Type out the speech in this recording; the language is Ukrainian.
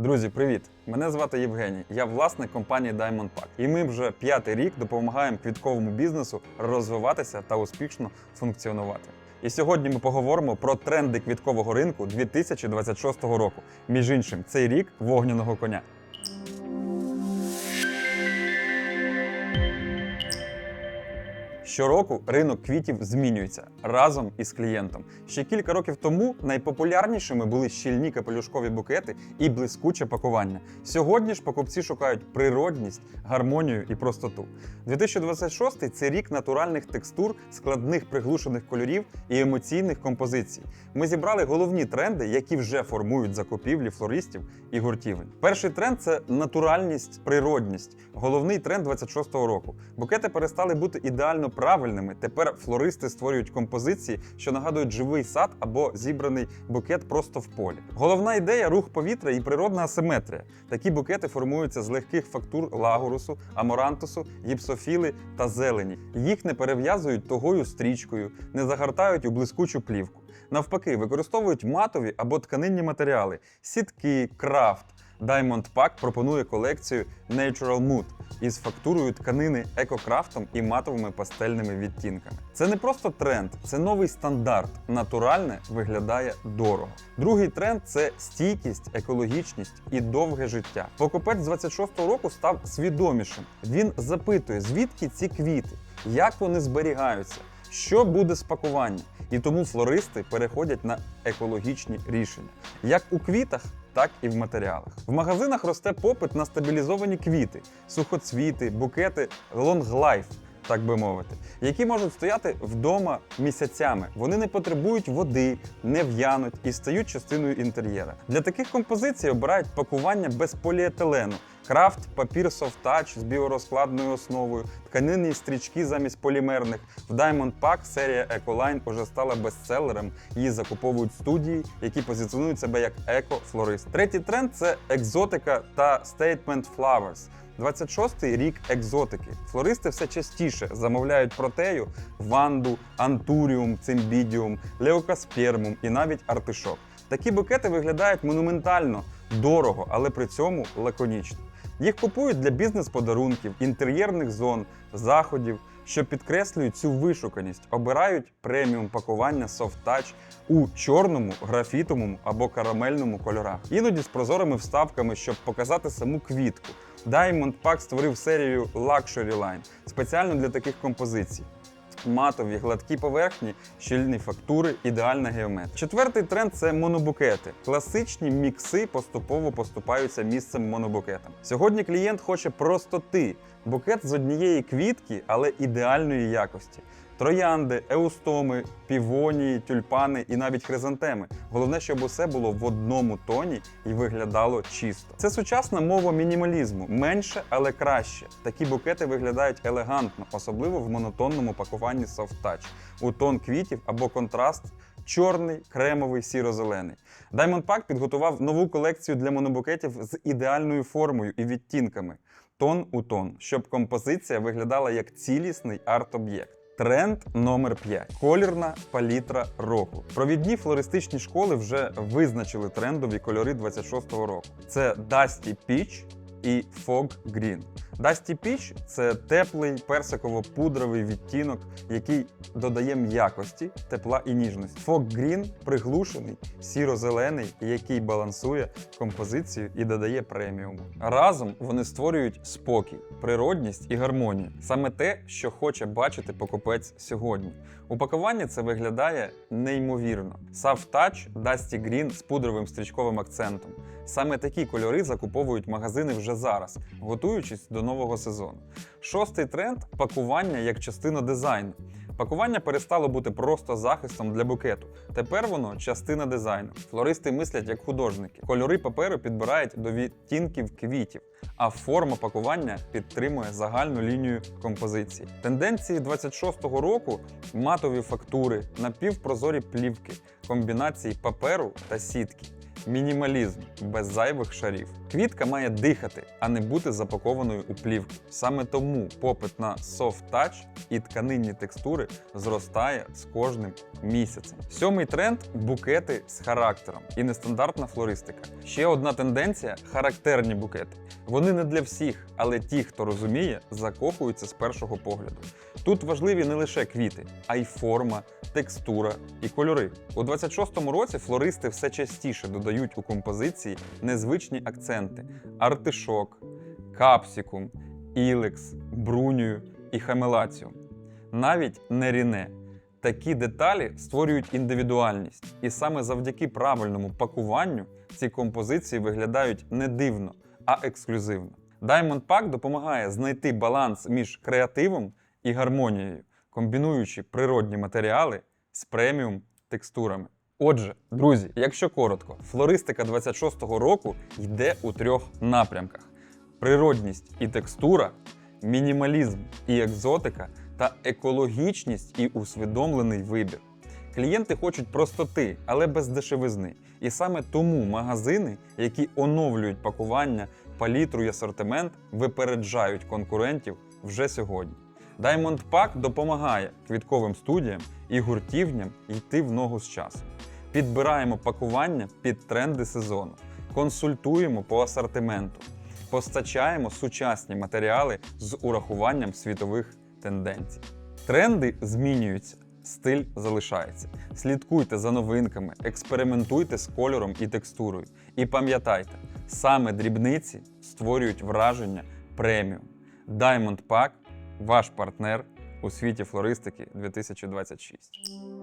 Друзі, привіт! Мене звати Євгеній. Я власник компанії Diamond Pack. І ми вже п'ятий рік допомагаємо квітковому бізнесу розвиватися та успішно функціонувати. І сьогодні ми поговоримо про тренди квіткового ринку 2026 року. Між іншим, цей рік вогняного коня. Щороку ринок квітів змінюється разом із клієнтом. Ще кілька років тому найпопулярнішими були щільні капелюшкові букети і блискуче пакування. Сьогодні ж покупці шукають природність, гармонію і простоту. 2026 це рік натуральних текстур, складних приглушених кольорів і емоційних композицій. Ми зібрали головні тренди, які вже формують закупівлі флористів і гуртівель. Перший тренд це натуральність, природність. Головний тренд 26-го року. Букети перестали бути ідеально правильними. Тепер флористи створюють композиції, що нагадують живий сад або зібраний букет просто в полі. Головна ідея рух повітря і природна асиметрія. Такі букети формуються з легких фактур лагурусу, аморантусу, гіпсофіли та зелені. Їх не перев'язують тогою стрічкою, не загортають у блискучу плівку. Навпаки, використовують матові або тканинні матеріали, сітки, крафт. Diamond Pack пропонує колекцію Natural Mood із фактурою тканини екокрафтом і матовими пастельними відтінками. Це не просто тренд, це новий стандарт. Натуральне виглядає дорого. Другий тренд це стійкість, екологічність і довге життя. Покупець з 26-го року став свідомішим. Він запитує, звідки ці квіти, як вони зберігаються, що буде з пакуванням. І тому флористи переходять на екологічні рішення, як у квітах, так і в матеріалах. В магазинах росте попит на стабілізовані квіти, сухоцвіти, букети long life, так би мовити, які можуть стояти вдома місяцями. Вони не потребують води, не в'януть і стають частиною інтер'єра. Для таких композицій обирають пакування без поліетилену. Крафт, папір Touch з біорозкладною основою, тканинні стрічки замість полімерних. В Diamond Pack серія Ecoline уже стала бестселером. Її закуповують студії, які позиціонують себе як еко-флорист. Третій тренд це екзотика та statement flowers. 26-й рік екзотики. Флористи все частіше замовляють протею, ванду, антуріум, цимбідіум, леокаспермум і навіть артишок. Такі букети виглядають монументально, дорого, але при цьому лаконічно. Їх купують для бізнес-подарунків, інтер'єрних зон, заходів, що підкреслюють цю вишуканість, обирають преміум пакування Soft Touch у чорному, графітовому або карамельному кольорах, іноді з прозорими вставками, щоб показати саму квітку. Diamond Pack створив серію Luxury Line спеціально для таких композицій. Матові, гладкі поверхні, щільні фактури, ідеальна геометрія. Четвертий тренд це монобукети. Класичні мікси поступово поступаються місцем монобукетам. Сьогодні клієнт хоче простоти. Букет з однієї квітки, але ідеальної якості. Троянди, еустоми, півонії, тюльпани і навіть хризантеми. Головне, щоб усе було в одному тоні і виглядало чисто. Це сучасна мова мінімалізму. Менше, але краще. Такі букети виглядають елегантно, особливо в монотонному пакуванні Soft Touch, у тон квітів або контраст. Чорний, кремовий, сіро-зелений. Diamond Pack підготував нову колекцію для монобукетів з ідеальною формою і відтінками, тон у тон, щоб композиція виглядала як цілісний арт-об'єкт. Тренд номер 5 колірна палітра року. Провідні флористичні школи вже визначили трендові кольори 26-го року. Це Dusty Peach і Fog Green. Dusty Peach – це теплий персиково-пудровий відтінок, який додає м'якості, тепла і ніжності. Fog Green приглушений, сіро-зелений, який балансує композицію і додає преміуму. Разом вони створюють спокій, природність і гармонію. Саме те, що хоче бачити покупець сьогодні. У пакуванні це виглядає неймовірно. Soft Touch Dusty Green з пудровим стрічковим акцентом. Саме такі кольори закуповують магазини вже зараз, готуючись до нового сезону. Шостий тренд пакування як частина дизайну. Пакування перестало бути просто захистом для букету. Тепер воно частина дизайну. Флористи мислять як художники. Кольори паперу підбирають до відтінків квітів, а форма пакування підтримує загальну лінію композиції. Тенденції 26-го року матові фактури, напівпрозорі плівки, комбінації паперу та сітки. мінімалізм без зайвих шарів. Квітка має дихати, а не бути запакованою у плівку. Саме тому попит на soft touch і тканинні текстури зростає з кожним місяцем. Сьомий тренд букети з характером і нестандартна флористика. Ще одна тенденція характерні букети. Вони не для всіх, але ті, хто розуміє, закохуються з першого погляду. Тут важливі не лише квіти, а й форма, текстура і кольори. У 26-му році флористи все частіше додають у композиції незвичні акценти: артишок, капсікум, ілекс, брунію і хамелаціум. Навіть не ріне. Такі деталі створюють індивідуальність, і саме завдяки правильному пакуванню ці композиції виглядають не дивно, а ексклюзивно. Diamond Pack допомагає знайти баланс між креативом і гармонією, комбінуючи природні матеріали з преміум текстурами. Отже, друзі, якщо коротко, флористика 26-го року йде у трьох напрямках: природність і текстура, мінімалізм і екзотика та екологічність і усвідомлений вибір. Клієнти хочуть простоти, але без дешевизни. І саме тому магазини, які оновлюють пакування, палітру і асортимент, випереджають конкурентів вже сьогодні. Diamond Pack допомагає квітковим студіям і гуртівням йти в ногу з часом. Підбираємо пакування під тренди сезону, консультуємо по асортименту, постачаємо сучасні матеріали з урахуванням світових тенденцій. Тренди змінюються, стиль залишається. Слідкуйте за новинками, експериментуйте з кольором і текстурою. І пам'ятайте, саме дрібниці створюють враження преміум. Diamond Pack – ваш партнер у світі флористики 2026.